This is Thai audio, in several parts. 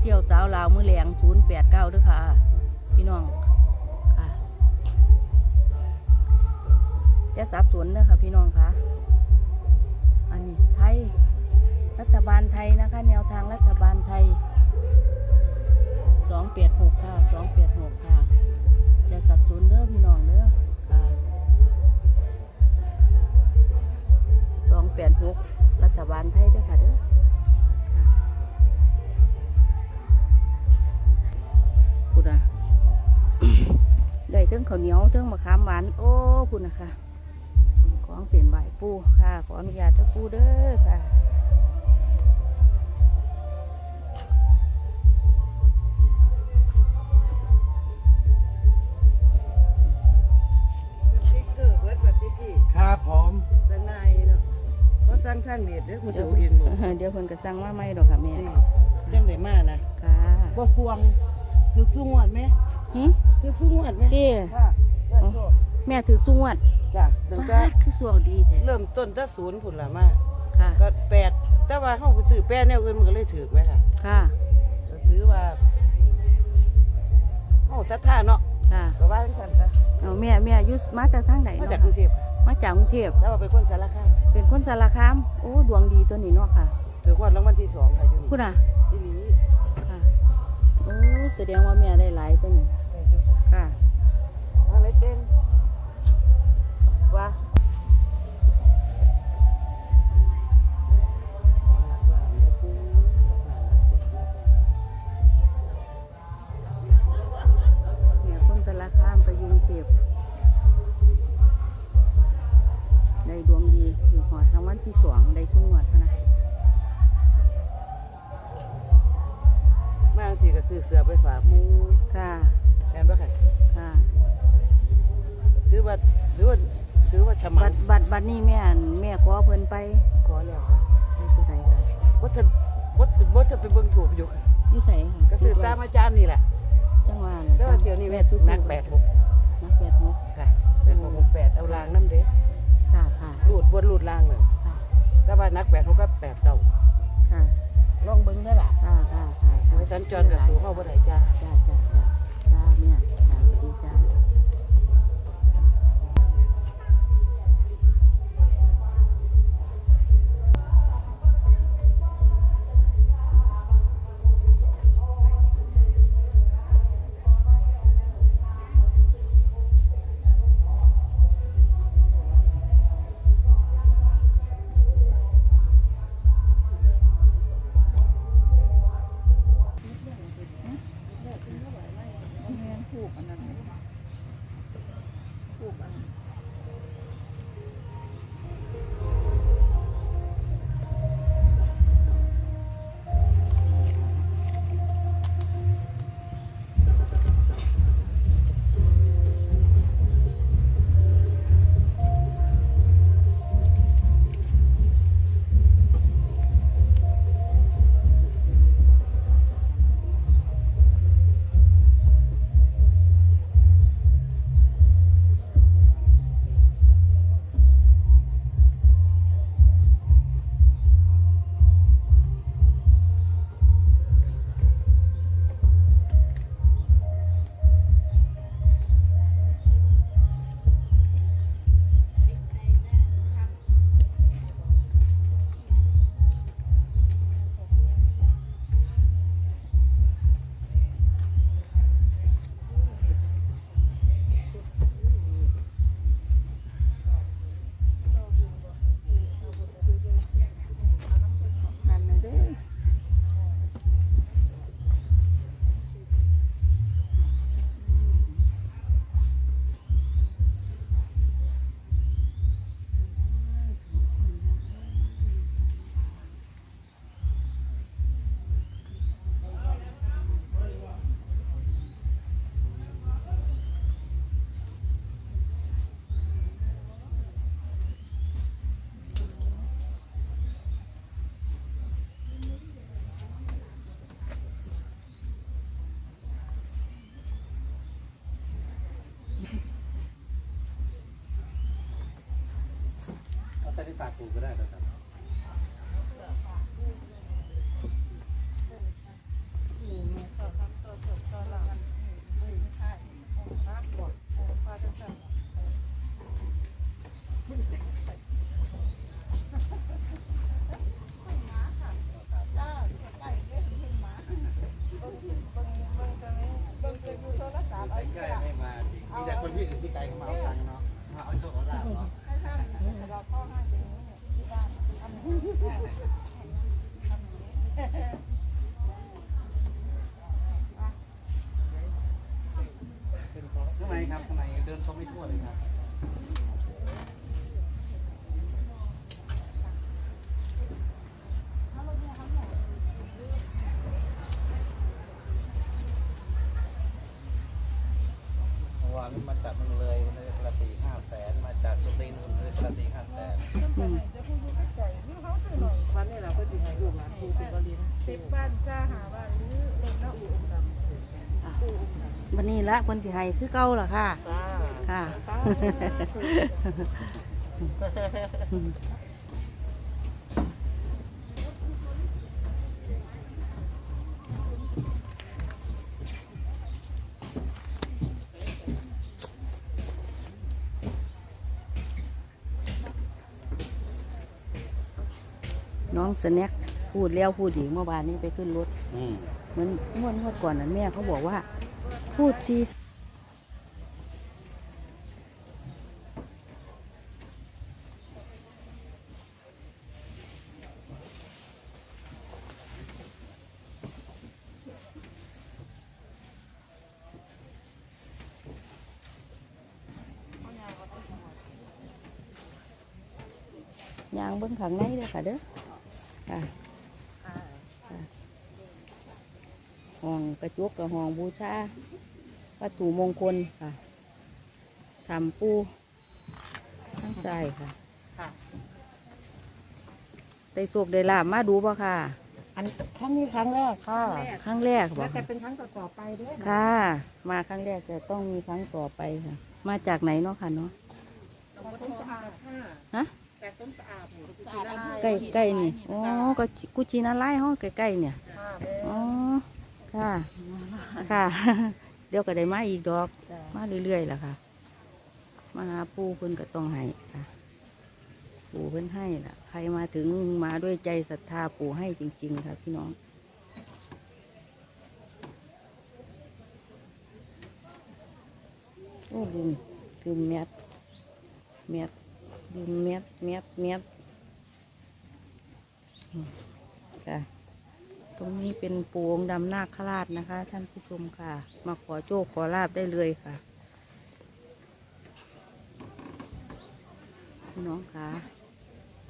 เที่ยวสาวลาวมือแหลงศูนย์แปดเก้าด้วยค่ะ พี่น้องค่ะ จะสับสนเด้อค่ะพี่น้องค่ะ อันนี้ไทย รัฐบาลไทยนะคะ แนวทางรัฐบาลไทยสองแปดหกค่ะสองแปดหกค่ะ จะสับสนเด้อพี่น้องเด้อค่ะสองแปดหกรัฐบาลไทยด้อค่ะเด้อ คุณอะได้เทั้งข้าวเหนียวเทั้งมะขามหวาน โอ้คุณนะคะของเส้นใบายปูค่ะ ขออนุญาตเด้อปูเด้อค่ะสติ๊กเกอร์เวิร์ดแบบที่พี่ครับผมแต่นายเนาะเพราะสร้างท่านเน็ตเด้อคุณจะเห็นหมดเดี๋ยวเพิ่นก็สั่งมาใหม่ดอกค่ะแม่จังได้มานะค่ะบ่ฟวง ถือสุงวดจ้ะตั้งแต่ บ้าดคือสวงดีแท้เริ่มต้นตั้งศูนย์ผุนละมาค่ะ ก็แปดแต่ว่าเฮาไปซื้อแป้แนวอื่นมันก็เลยถือไหมค่ะค่ะ ก็ถือว่าเฮาศรัทธาเนาะค่ะก็ว่าจังซั่นซะเอาแม่แม่อยุมาจากทางไหนมาเนาะจากกรุงเทค่ะพค่ะมาจากกรุงเทพแต่ว่าเป็นคนสารคามเป็นคนสารคาม โอ้ดวงดีตัวนี้เนาะค่ะถือว่ารางวัลที่สองค่ะอยู่คุนี่ณอะ อีหลีค่ะ โอ้แสดงว่าแม่ได้หลายตัวนี้ได้อยู่ค่ะค่ะอะไรเต้น ว่า แม่ทุกนักแปดหกนักแปดหกค่ะเป็นหกหกแปดเอาลางน้ำเด้ค่ะค่ะรูดบนรูดล่างเลยค่ะแต่ว่านักแปดหก ที่ตาปูก็ได้นะครับ Yeah. ละคนสิให้คือเก่าล่ะค่ะำจ้าค่ะ สาธุน้องสแน็คพูดแล้วพูดอีกเมื่อวานนี้ไปขึ้นรถอืม เหมือนงวดงวดก่อนนั้นแม่เขาบอกว่า พูดซียางเบิ้งข้างในเลยค่ะเด้อค่ะห้องกระจกกับห้องบูชา วัตถุมงคลค่ะทำปูทั้งใจค่ะ ค่ะ ได้โชคได้ลาบมาดูป่ะค่ะ อันครั้งนี้ครั้งแรกค่ะครั้งแรกบแล้อวกแต่เป็นครั้งต่อๆไปด้วยนะค่ะ มาครั้งแรกจะต้องมีครั้งต่อไปค่ะ มาจากไหนเนาะค่ะเนาะแต่ส้มสะอาดค่ะฮะ แต่ส้มสะอาดหมูสะอาดใกล้ใกล้ๆนี่อ๋อก็กุชินาไล่ห้องใกล้ๆเนี่ย ค่ะแม่อ๋อค่ะ ค่ะ เดี๋ยวก็ได้มาอีกดอก จ้ะมาเรื่อยๆล่ะค่ะ มาหาปูเพิ่นก็ต้องให้ค่ะ ปูเพิ่นให้ล่ะ ใครมาถึงมาด้วยใจศรัทธาปูให้จริง ๆ ค่ะ พี่น้อง โอ้ลืมลืมแมทแมทลืมแมทแมทแมทอืมค่ะ ตรงนี้เป็นปูองค์ดำนาคราชนะคะ ท่านผู้ชมค่ะ มาขอโชคขอลาบได้เลยค่ะพี่น้องค่ะ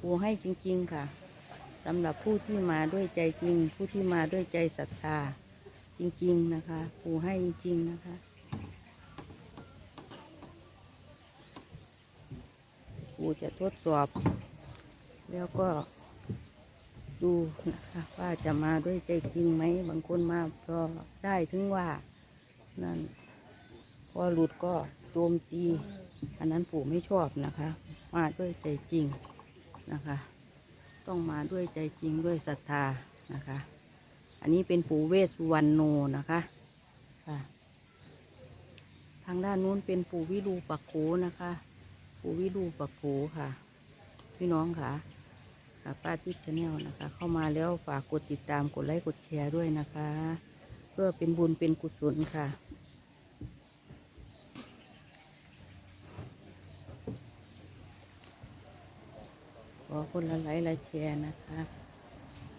ปูให้จริง ๆค่ะสำหรับผู้ที่มาด้วยใจจริง ผู้ที่มาด้วยใจศรัทธาจริง ๆ นะคะ ปูให้จริง ๆ นะคะปูจะทดสอบ แล้วก็ ดูนะคะว่าจะมาด้วยใจจริงไหมบางคนมาก็ได้ถึงว่า นั่น พอหลุดก็โจมตี อันนั้นปู่ไม่ชอบนะคะ มาด้วยใจจริงนะคะ ต้องมาด้วยใจจริงด้วยศรัทธานะคะ อันนี้เป็นปู่เวสสุวรรณโนนะคะค่ะทางด้านนู้นเป็นปู่วิรูปักโขนะคะ ปู่วิรูปักโขค่ะ พี่น้องค่ะ ค่ะป้าทิพย์ชาแนลนะคะ เข้ามาแล้วฝากกดติดตามกดไลค์กดแชร์ด้วยนะคะ เพื่อเป็นบุญเป็นกุศลค่ะ ขอคนละไลค์ละแชร์นะคะ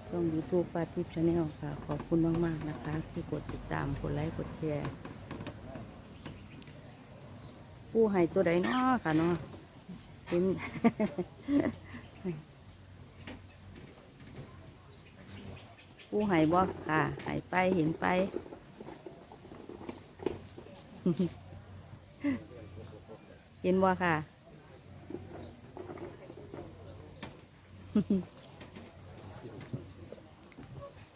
ช่องยูทูปป้าทิพย์ชาแนลค่ะ ขอบคุณมาก ๆ นะคะ ที่กดติดตามกดไลค์กดแชร์ผู้ให้ตัวใดเนาะค่ะเนาะเห็น ผู้ให้บ่ค่ะให้ไปเห็นไป เห็นบ่ค่ะ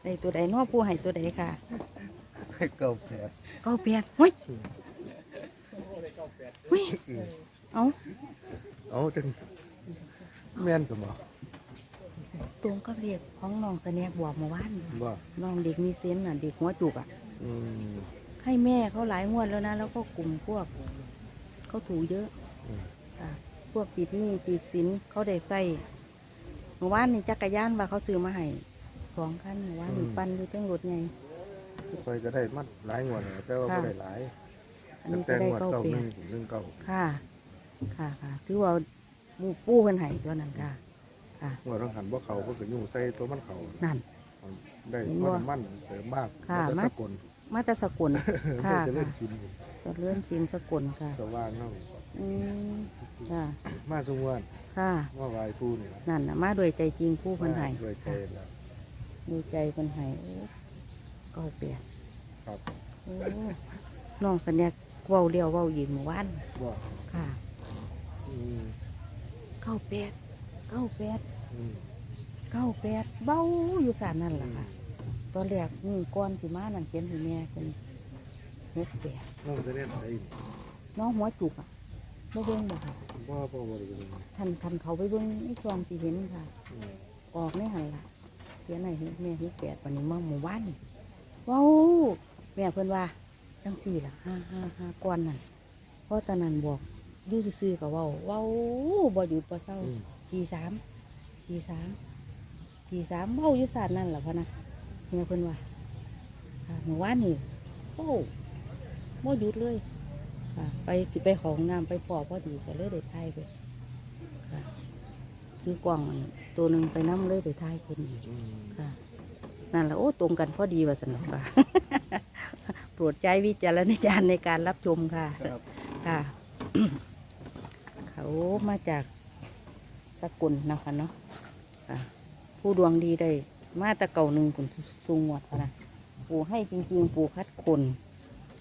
ในตัวใดเนาะผู้ให้ตัวใดค่ะ เก่าแผลเก้าแปดเฮ้ยเฮ้ย เอาเอาจังแม่นสมบ่ ตรงกับเรียกของน้องสแนกบอกเมาว่านบ่น้องเด็กมีเซนส์น่ะเด็กหัวจุกอะ อืม ให้แม่เขาหลายงวดแล้วนะ แล้วก็กลุ่มพวก เขาถูกเยอะอืม ค่ะพวกติดหนี้ติดสินเขาได้ใส่เมื่อวานนี่จักรยานว่าเขาซื้อมาให้สองคันเมื่อวานนี่ปั่นอยู่ทั้งรถไงคอยก็ได้มัดหลายงวดแล้วแต่ว่าค่ะบ่ได้หลายคอันนี้แต่ก็ได้งวดเก้าเก้าแปหนึ่ดงหนึ่งเก้าค่ะ ค่ะค่ะถือว่าปูปูเพิ่นให้ตัวนั้นค่ะ ค่ะงวดต้องหันว่าเขาเพิ่นก็ยุ่งใส่ตัวมันเขานั่น ได้เห็นมับ่นมันเสริมมากค่ะมันมาจะสกลมาแตะสกุล ค่ะ จะเล่ค่ะนชินก็เลื่อนสินสกุลค่ะ สว่างเนาะอืมค่ะ มาสุวรรณค่ะว่าไหวผู้นี่ล่ะนั่นน่ะมาด้วยใจจริงผู้เพิ่นให้ด้วยใจแล้วด้วยใจเพิ่นให้โอ้เก้าแปดครับโอ้น้องสัญญาเว้าเลี้ยวเว้าอีกเมื่อวาน ว่าค่ะ อืมเก้าแปด เก้าแปดอืมเก้าแปดเบ้าอยู่สานนั่นแหละค่ะ ตอนแรกมือก้อนสิมานั่นเขียนให้แม่เป็นหกแปดน้องจะเล่นไอ้น้องหัวจุกอะบ่เบิ่งบ่ค่ะว่าพ่อบริเวณท่านท่านเขาไปเบิ่งในซองสิเห็นค่ะออกในหันละเขียนให้แม่หกแปดวันนี้เมื่อหมู่บ้านนี่ว้าวแม่เพิ่นว่าจังสี่ล่ะห้าห้าห้าก้อนนั่นเพราะตอนนั้นบอกอยู่ซื่อๆกับว้าวว้าวบ่หยุดบ่เศร้า อืม ทีสามทีสามทีสามเบ้าอยู่ศาสตร์นั่นแหละพะนะแม่เพิ่นว่าค่ะหมู่บ้านนี่โอ้บ่หยุดเลยค่ะไปสิไปของน้ำไปปอพอดีก็เลยได้ทายไปค่ะคือกล่องอันตัวหนึ่งไปน้ำเลยได้ทายเพิ่นอีกอืมค่ะนั่นแหละโอ้ตรงกันพอดีว่าสนุกค่ะโปรดใจวิจารณญาณในการรับชมค่ะครับค่ะ เขามาจาก สกุลนะคะเนาะผู้ดวงดีได้มาตะเก่าหนึ่งคุณสูงหมดนะปู่ให้จริง ๆ ปู่คัดคน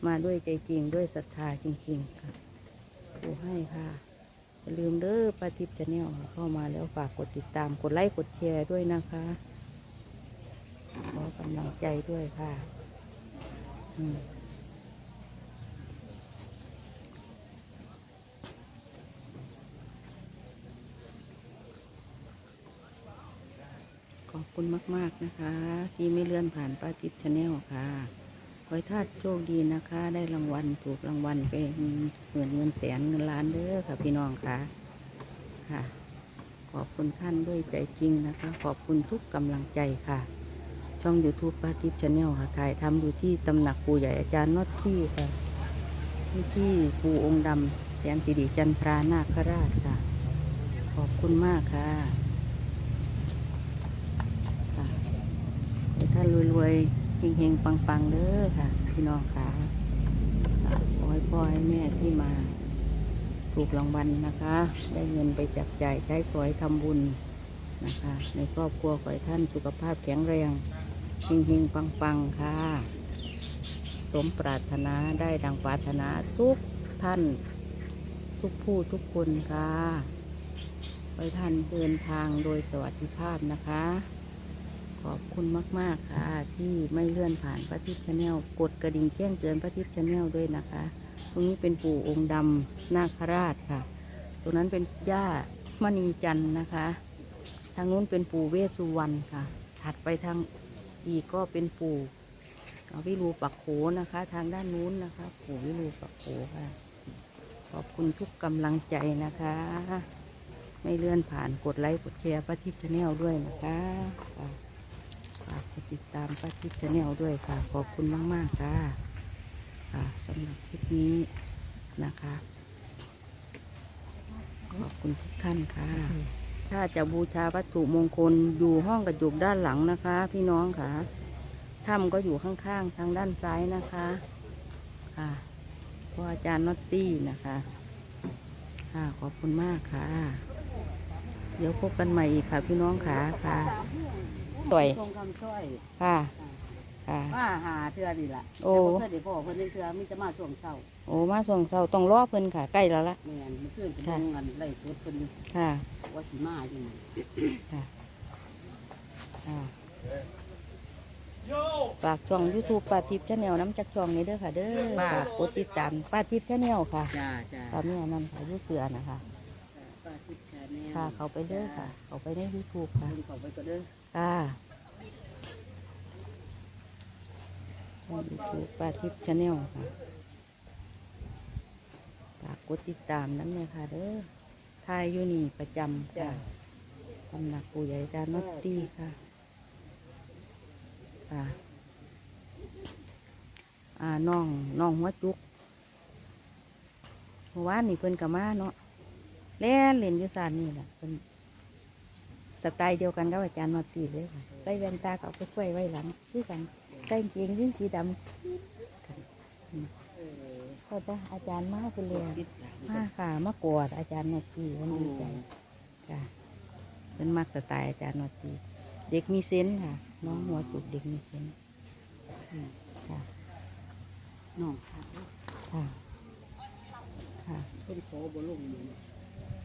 มาด้วยใจจริงด้วยศรัทธาจริง ๆ ค่ะ ปู่ให้ค่ะอย่าลืมเด้อปาทิพย์ชาแนลเข้ามาแล้วฝากกดติดตามกดไลค์กดแชร์ด้วยนะคะขอกำลังใจด้วยค่ะ อืม ข อบคุณมาก ๆนะคะ ที่ไม่เลื่อนผ่านป้าทิพย์ชาแนลค่ะขอให้ท่านโชคดีนะคะ ได้รางวัลถูกรางวัลเป็นเงินเงินแสนเงินล้านเด้อค่ะพี่น้องค่ะค่ะ ขอบคุณท่านด้วยใจจริงนะคะ ขอบคุณทุกกำลังใจค่ะ ช่อง YouTube ป้าทิพย์ชาแนลค่ะถ่ายทำอยู่ที่ตำหนักปู่ใหญ่อาจารย์นอตที่ค่ะที่ที่ปู่องค์ดำแสนสิริจันทรานาคราชค่ะ ขอบคุณมากค่ะให้ท่าน รวยๆเฮงๆ ปังๆเด้อค่ะ พี่น้องค่ะค่ะขอให้พ่อให้แม่ที่มา ถูกรางวัลนะคะ ได้เงินไปจับจ่ายใช้สอยทำบุญนะคะ ในครอบครัวขอให้ท่านสุขภาพแข็งแรงเฮงๆ ปังๆ ค่ะ สมปรารถนาได้ดังปรารถนาทุกท่าน ทุกผู้ทุกคนค่ะขอให้ท่านเดินทางโดยสวัสดิภาพนะคะ ขอบคุณมาก ๆ ค่ะ ที่ไม่เลื่อนผ่านพระทิพย์ชาแนลกดกระดิ่งแจ้งเตือนพระทิพย์ชาแนลด้วยนะคะ ตรงนี้เป็นปู่องค์ดำนาคราชค่ะ ตรงนั้นเป็นย่ามณีจันทร์นะคะ ทางนู้นเป็นปู่เวสสุวรรณค่ะ ถัดไปทางอีกก็เป็นปู่วิรูปักโขนะคะ ทางด้านนู้นนะคะ ปู่วิรูปักโขค่ะ ขอบคุณทุกกำลังใจนะคะไม่เลื่อนผ่านกดไลค์กดแชร์พระทิพย์ชาแนลด้วยนะคะ ฝากกดติดตามป้าทิพย์ชาแนลด้วยค่ะ ขอบคุณมากๆค่ะค่ะสำหรับคลิปนี้นะคะ ขอบคุณทุกท่านค่ะ ถ้าจะบูชาวัตถุมงคลอยู่ห้องกระจกด้านหลังนะคะ พี่น้องค่ะถ้ำก็อยู่ข้างๆ ทางด้านซ้ายนะคะค่ะพ่ออาจารย์นอตตี้นะคะค่ะขอบคุณมากค่ะ เดี๋ยวพบกันใหม่อีกค่ะพี่น้องค่ะค่ะ ต่อยทรงคำสร้อยค่ะค่ะ มาหาเทือนี่ล่ะโอ้ แต่บ่เคยได้พ่อเพิ่นจังเทือมีจะมาช่วงเช้าโอ้มาส่งเสาต้องรอเพิ่นค่ะ ใกล้แล้วละแม่นเมื่อคืนเป็นค่ะโรงงานไล่สดเพิ่นอยู่ค่ะว่าสิมาอยู่นั่นค่ะค่ะฝากช่องยูทูบป้าทิพย์ชาแนลน้ำจักช่องนี้เด้อค่ะ เด้อฝากกดติดตามป้าทิพย์ชาแนลค่ะจ้าจ้าตามนี้นั่นค่ะอยูเสือนะคะ ป้าทิพย์ชาแนลค่ะเขาไปเด้อค่ะ เขาไปในยูทูบค่ะ เพิ่นเข้าไปก็เด้อ ค่ะยูทูบป้าทิพย์ชาแนลค่ะฝากกดติดตามนั้นเลยค่ะเด้อทายอยู่นี่ประจำจ้าค่ะตำหนักปู่ใหญ่จานนอตตี้ค่ะค่ะอ่าน้องน้องหัวจุกมื่อวานนี่เพิ่นก็มาเนาะเล่นเล่นยู่ซานนี่แหละเพิ่น สไตล์เดียวกันกับอาจารย์มาตีเลยค่ะใส่แว่นตาก็เอาไปช่วยไว้หลังคือกันใส่กางเกงยีนสีดำกันอืมก็จะอาจารย์มาเพิ่นเลยมาค่ะมากอดอาจารย์มาตีมันดีใจค่ะเพิ่นมักสไตล์อาจารย์มาตีเด็กมีเซนส์ค่ะ น้องหัวจุกเด็กมีเซนส์อืมค่ะน้องสาวค่ะค่ะเพิ่นขอบ่ลงมือ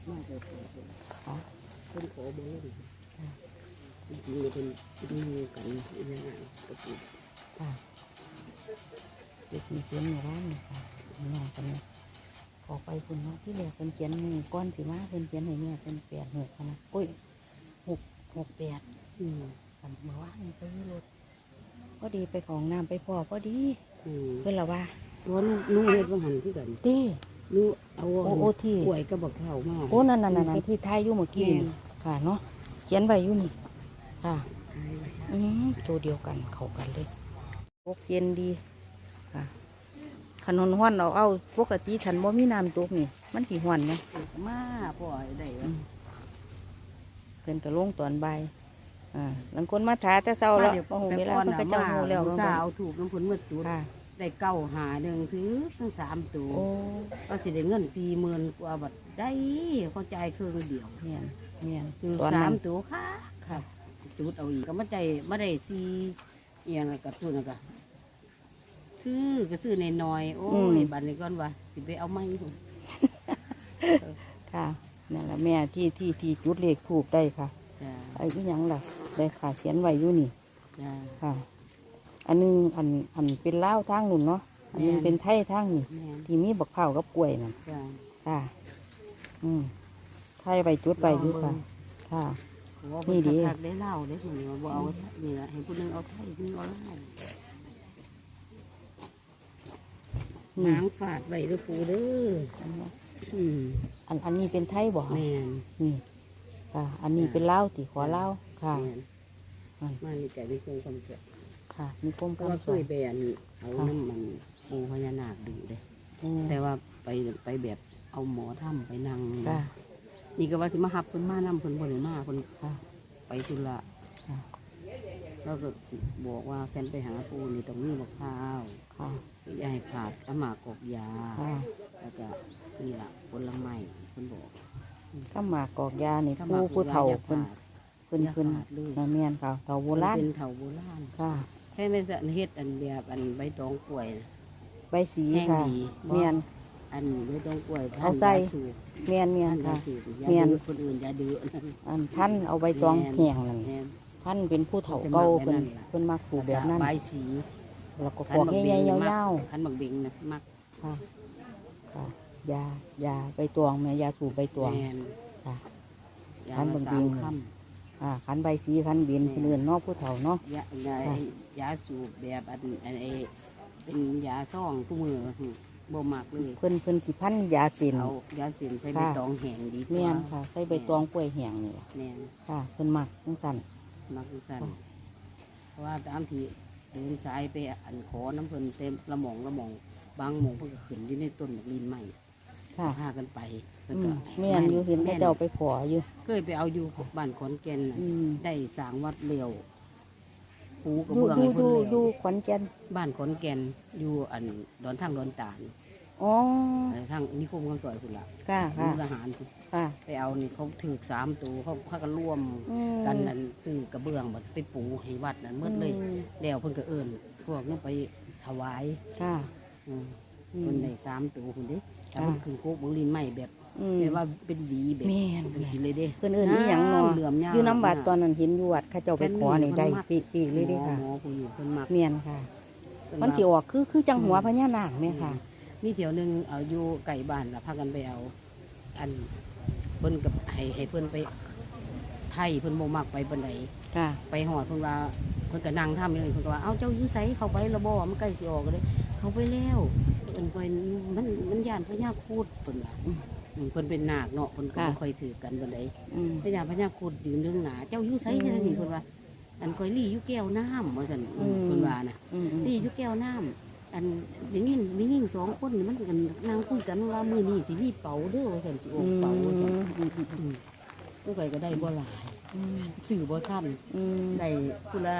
มาเถอะเพิ่นค่ะเพิ่นขอบ่ลงค่ะ จริงๆแล้วเพิ่นเป็นหมู่กันอีหยังไงก็คือค่ะเด็กมีเขียนอยู่ร้านนี่ค่ะน้องกันเนี่ยขอไปคุณเนาะที่เหลือเป็นเขียนมือก้อนสิมาเป็นเขียนให้แม่เป็นแปดหกค่ะนะโอ้ยหกหกแปดอืมกันเมื่อวานนี่ไปยี่รถพอดีไปของน้ำไปพอพอดีอืมเพื่อนละว่าตัวลูกนุ่งเฮ็ดบ่หันคือกันเต้ลูกเอาโอโอที่ ป่วยก็บอกเฒ่ามา โอ้นั่นนั่นนั่นนั่นที่ท้ายอยู่เมื่อกี้นี่ค่ะเนาะเขียนไว้อยู่นี่ค่ะอืมตัวเดียวกันเข้ากันเลยพกเย็นดีค่ะขนนห้อนเอาเอาปกติฉันบ่มีน้ำตกนี่ มันกี่ห้อนเนาะมาป่วยได้อืมเพิ่นก็ลงตอนบ่ายอ่าหลังคนมาถาแต่เช้าแล้วโอ้โหเวลาเพิ่นก็เจ้าหูแล้วสาวถูกน้ำผลเมื่อจุดค่ะได้เก้าหาหนึ่งถือทั้งสามตัวโอ้ก็สิได้เงินสี่หมื่นกว่าบาทได้เข้าใจเครื่องเดียวเมียน เมียนคือตอนสานั้มนตัวค่ะค่ะจุดเอาอีกก็มาใจไม่ได้สี่เอียงแล้วกับจุดนะก็ซื้อก็ซื้อในน้อยๆโอ้ยบัตรนี้ก่อนว่าสิไปเอาไม้ค่ะนั่นแหละแม่ที่ที่ที่จุดเลขถูกได้ค่ะจ้าไอ้ที่ยังล่ะได้ค่ะเขียนไว้อยู่นี่จ้า ค่ะ อันหนึงอันอันเป็นเล้าวทางนู่นเนาะอันหนึงแม่น เป็นไทยทางนี่แม่นที่มีบักข้าวกับกล้วยน่ะจ้าค่ะ อืม ไทยไปจุดไปอยู่ค่ะ ค่ะว่านี่นี่ดีดีได้เล่าได้ถึงว่าบ่เอานี่ละให้ผู้หนึงเอาไทยผู้หนึงเอาเล่านี่นางฝาดไว้เด้อปูเด้ออืมอันอันนี้เป็นไทยบ่คะแม่นนี่ค่ะ อันนี้เป็นเล้าวติขอเล้าวค่ะแม่นอืมมานี่แต่มีคงความสุขค่ะ มีกลมเพกราะว่าำเคยไปอันเอาค่ะน้ำมันปูพญานาคดูเด้อืมแต่ว่าไปไปแบบเอาหมอถ้ำไปนั่งค่ะ นี่ก็ว่าสิมาหับเพิ่นมานํเพิ่นบ่ได้มาเพิ่นค่ะไปธุระค่ะแล้วก็สิบอกว่าแฟนไปหาปูนี่ต้องมีมะพร้าวค่ะอย่าให้ขาดอาหมากกอกยาค่ะแล้วก็นี่ล่ะผลไม้เพิ่นบอกข้ามหมากกอกยานี่ถ้าผู้มากผู้เฒ่าอย่เพิ่นขาดเพิ่นอย่าเพิ่นขาดเลยนาเมียนค่ะเฒ่าโบราณเป็นเถาโบราณค่ะแค่ไม่จะเฮ็ดอันแบบอันใบตองกล้วยน่ะใบสีแห้งค่ะดีบ่เมียน อันใบตองกล้วยเอาใส่ ยสูบเมียนเมียนท่านยาค่ะ สูบยาเมียน ดื้อคนอื่นอยาดื้ออันท่านเอาใบตองแห้งนั่นแม่นท่านเป็นผู้เฒ่าเก่าจะมักแบบเพิ่นนั้นล่ะเพิ่นมักปลูกแบบนั้นใบสีแล้วก็กอกใหญ่ๆยาวขันบักเบงนะมักๆค่ะค่ะยายาใบตองแม่ยาสูบใบตอง แมนค่ะ ยาขันบัละกสาเบมงค่อ่าขันใบสีขันบินคนอื่นเนอกผู้เฒ่าเนาะำยายาค่ะ ยาสูบแบบอันอันเอเป็นยาซ่องผู้มือ บ่มักเลยเพิ่นเพิ่นสิพันยาสิน เอายาเสียนใส่ใบค่ะ ตองแห้งดีกว่าเมียนค่ะ ใส่ใบตองกล้วยแห้งนี่ล่ะแมนค่ะเพิ่นมักจังซั่น มักสั่นค่ะเพราะว่าตามที่เดินสายไปอันขอน้ำเพิ่นเต็มละหมองละหมอง บางหมองเพิ่นก็ขึ้นอยู่ในต้นบักลินใหม่ค่ะ พากันไปเพิ่นอืก็มเมียนอยู่เห็นเขาเจ้าไปขออยู่ เคยไปเอาอยู่บ้านขอนแก่นน่ะอืมได้สร้างวัดเร็วปูกระอยู่เบื้องอยู่ให้อยู่เพิ่นอเร็ยู่วขอนแก่นบ้านขอนแก่นอยู่อันดอนทางดอนตาล อ๋อเออทางนิคมคำสอยคุณละค่ะค่ะทหารพุ่นค่ะ ไปเอานี่เขาถือสามตัวเขาพากันร่วมอืม กันนั่นซื้อกระเบื้องบัดไปปูให้วัดนั่นเมื่อเลยอืม แล้วเพิ่นก็เอิ้นพวกนั้นไปถวายค่ะ อืมอืม เพิ่นได้สามตัวคุณเด้แต่ค่ะมันคือโคกบังลินใหม่แบบอืม แบบว่าเป็นหวีแบบแม่น จังสิเลยเด้เพิ่นเอิ้นอีหยังเนาะเหลื่อมยาวอยู่น้ำบาดตอนนั้นเห็นอยู่วัดเขาเจ้าไปขอนี่ได้ปีปีเลยเด้ค่ะหมอผู้อยู่เพิ่นมักเมียนค่ะเพิ่มันว่าสิออกคือคือจังหัวพญานาคแม่ค่ะ มีเที่ยวหนึงเอาอยู่ไก่บ้านแล้วพากันไปเอา อันเพิ่นกับให้ให้เพิ่นไปไทยเพิ่นบ่มักไปปานใดค่ะ ไปหอดเพิ่นว่าเพิ่นก็นั่งทำอยู่นี่เพิ่นก็ว่าเอ้าเจ้าอยู่ไสเข้าไปและบ่มันใกล้สิออกก็เลย เข้าไปแล้วเพิ่นก็มันมันย่านพญาครุดเพิ่นว่าอืมเพิ่นเป็นนาคเนาะเพิ่นก็บ่ค่ะ ค่อยถือกันปานใด อืม พญาพญาครุดยืนเรื่องหนาเจ้าอยู่ไสแค่นั้นนี่เพิ่นว่า อันคอยลี่อยู่แก้วน้ำว่าซั่นอืมเพิ่นว่าน่ะอืมอืม ลี่อยู่แก้วน้ อันได้ยินมียิ่งสองคนนี่มันกันนางคุยกันว่ามื้อนี้สิมีเป๋าเด้อว่าซั่นสิออกเป๋าว่าซั่นอืมผู้ใครก็ได้บ่หลายอืมซื้อบ่ทันอืมได้ผู้ละ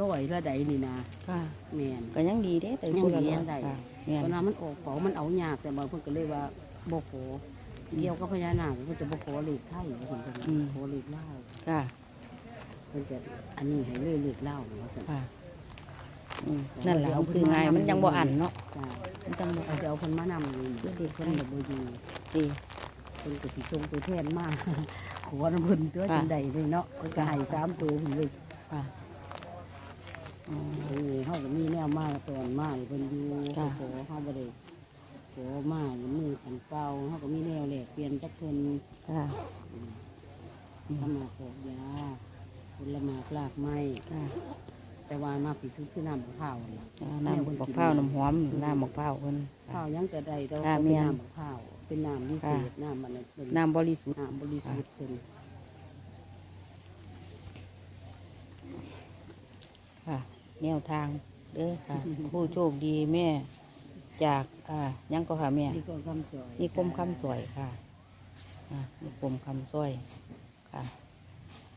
ร้อยละใดนี่นะค่ะ แม่น ก็ยังดีเด้แต่ยังผู้ละดีร้อยได้ค่ะแม่นตอนนั้นมันออกเป๋ามันเอายากแต่บางเพิ่นก็เลยว่าบ่ขอเกี่ยวกับพญานาคเพิ่นจะบ่ขอเลขไทยเพิ่นก็ขอเลขลาวค่ะ เพิ่นจะอันนี้ให้เลยเลขลาวว่าซั่น ค่ะ อืมนั่นแหละมันคือไงายมันยังบ่อันเนาะจ้ามันจังบ่เอาจะเอาเพิ่นมานำนี่คือเด็กเพิ่เพิ่นนก็บ่อยู่ดี เพิ่นก็สิส่งตัวแทนมาขอน้ำเพิ่นตัวค่ะจังใดเลยเนาะเพิ่นก็ให้สามตัวพุ่นเลยค่ะอ๋อเออเฮาก็มีแนวมาตอนมานี่เพิ่นอยู่ค่ะขอเฮาบ่ได้ขอมามืออันเก่าเฮาก็มีแนวแลกเปลี่ยนจักเพิ่น ค่ะทำมาขอกยาผลไม้กลากไม้ค่ะ แต่ว่ามาพิสุดคือน้ำมะพร้าวนี่อ่าน้ำบักพร้าวน้ำหอมน้ำบักพร้าวเพิ่น ข้าวยังกระไดแต่ว่าค่ะเป็นแม่นน้ำมะพร้าวเป็นน้ำวิเศษน้ำมันเป็นน้ำบริสุทธิ์น้ำบริสุทธิ์เป็นค่ะ แนวทางเด้อค่ะ ผู้โชคดีแม่ จากอ่ายังก็ค่ะแม่ นี่ก็คำสวย นิคมคำสวยค่ะอ่านิคมคำสวยค่ะ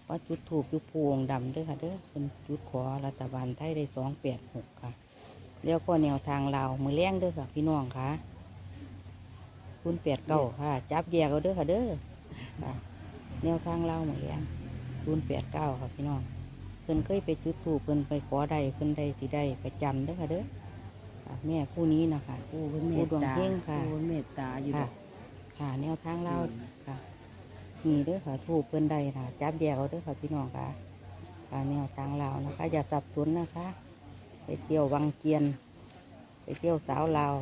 ว่าจุดถูกจุดพวงดำเด้วยค่ะเด้อเป็นจุดขอรัฐบาลไทยได้สองแปดหกค่ะ แล้วก็แนวทางลาวมือแรงเด้อค่ะ พี่น้องค่ะ คุณแปดเก้าค่ะ จับแยกเอาเด้อค่ะเด้อค่ะ แนวทางลาวมือแรงคุณแปดเก้าค่ะพี่น้องเพิ่นเคยไปจุดถูกเพิ่นไปขอใดเพิ่นใดที่ใดประจำเด้อค่ะเด้อค่ะแม่ผู้นี้นะคะผู้เป็นเมตผู้ดวงตาเฮงค่ะผู้เป็นเมตตาอยู่ดค่ะอกค่ะ แนวทางเราค่ะ นี่เด้อค่ะถูกเพิ่นใดค่ะจับแยกเอาเด้อค่ะพี่น้องค่ะค่ะแนวทางเรานะคะ อย่าสับสนนะคะ ไปเที่ยววังเกียน ไปเที่ยวสาวลาว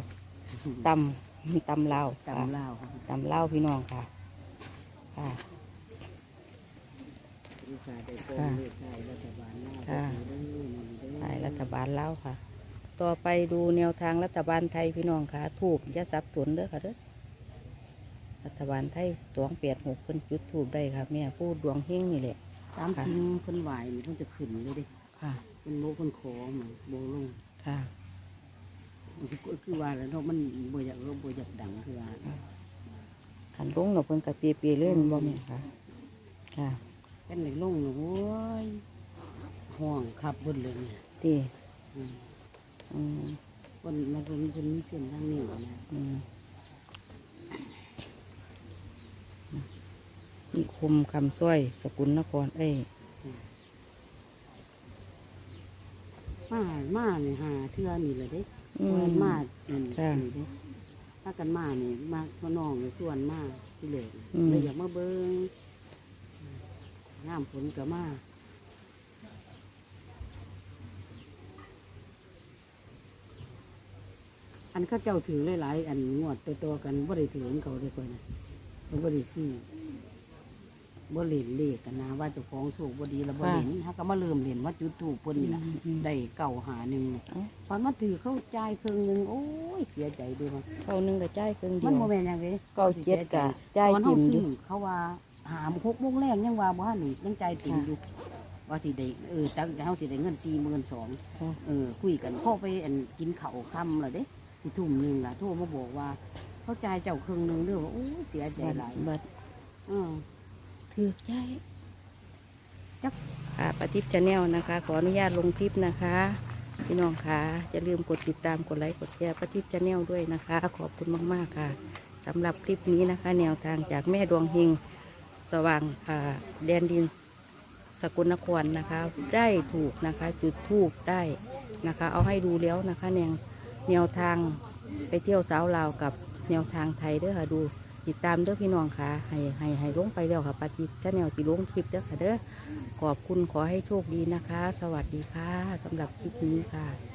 ตำตำลาวค่ะตำลาวค่ะตำลาวพี่น้องค่ะ ค่ะอุตส่าห์ได้โกงค่ะเลขไทยรัฐบาลลาวค่ะเด้อนี่เด้อไทยรัฐบาลลาวค่ะ ต่อไปดูแนวทางรัฐบาลไทยพี่น้องค่ะ ถูกอย่าสับสนเด้อค่ะเด้อ รัฐบาลไทยสองแปดหกเพิ่นจุดถูกได้ค่ะ แม่ผู้ดวงเฮงนี่แหละ ตามจริงเพิ่นไหวนี่เพิ่นจะขึ้นเลยเด้ค่ะเพิ่นโบเพิ่นขอมาโบลงค่ะคือคือว่าแล้วเนาะมันบ่อยากรบบ่อยากดังคือว่าขันลงเราเพิ่นกะเปียเปียๆเลยแมันบ่แม่นค่ะ ค่ะกันในลงน่ะโอ้ยห้องขับเบิดเลยเนี่ยที่อืมอืม คนมันเป็นคนมีเส้นทางนี้นะ อืม นิคมคำสร้อย สกุลนครเอ้ยมามาเนี่ยหาเทื่อนี่เลยเด้อืเพิ่นมมาอืมค่ะนี่เด้ถ้ากันมานี่มาพ่อน้องนี่ส่วนมาที่เหลืออืม เลยอยากมาเบิ่งน้ำฝนก็มาอันเข้าเจ้าถือหลายๆอันงวดตัวๆกันบ่ได้ถือของเขาได้ก่อนนะเขาบ่ได้ซื้อ บ่เล่นเลขกันนะว่าเจ้าของโชคบ่ดีแล้วบ่เล่นเฮาก็มาเริ่มเล่นว่าจุดถูกเพิ่นนี่ล่ะอืมได้เก่าหาหนึ่งเอ้าตอนมาถือเข้าจ่ายครึ่งหนึ่งโอ้ยเสียใจด้วยมันเข้าหนึงก็จ่ายครึ่งเดีมัยนวโมเมนยังไงเก้าเจ็ดกะจ่ายตอนติ่เขามอซื้ยู่อเขาว่าหามหกโมงแรกยังว่าบ้านนี่ยังใจายติ่มอยู่ว่าสิได้เออตั้งเขาสิได้เงินสี่หมื่นสองค่ะเออคุยกันพ่อไปอันกินข้าวค่ำเลยเด้ที่ทุ่มหนึ่งล่ะโทรมาบอกว่า เขาจ่ายเจ้าครึ่งหนึ่งเด้อว่าโอ้ยเสียใจบัดหลายบัดเออ ถือจ่ายจักค่ะปฏิบชาแนลนะคะ ขออนุญาตลงคลิปนะคะ พี่น้องคะอย่าลืมกดติดตามกดไลค์กดแชร์ปฏิบชาแนลด้วยนะคะ ขอบคุณมากๆค่ะสำหรับคลิปนี้นะคะ แนวทางจากแม่ดวงเฮงสว่างแดนดินสกลนครนะคะ ได้ถูกนะคะ จุดทูบได้นะคะ เอาให้ดูแล้วนะคะ แนวแนวทางไปเที่ยวสาวลาวกับแนวทางไทยเด้อค่ะดู ติดตามเด้อพี่น้องค่ะ ให้ให้ให้ลงไปแล้วค่ะปฏิชาแนลจีลงคลิปเด้อค่ะเด้อขอบคุณขอให้โชคดีนะคะ สวัสดีค่ะสำหรับคลิปนี้ค่ะ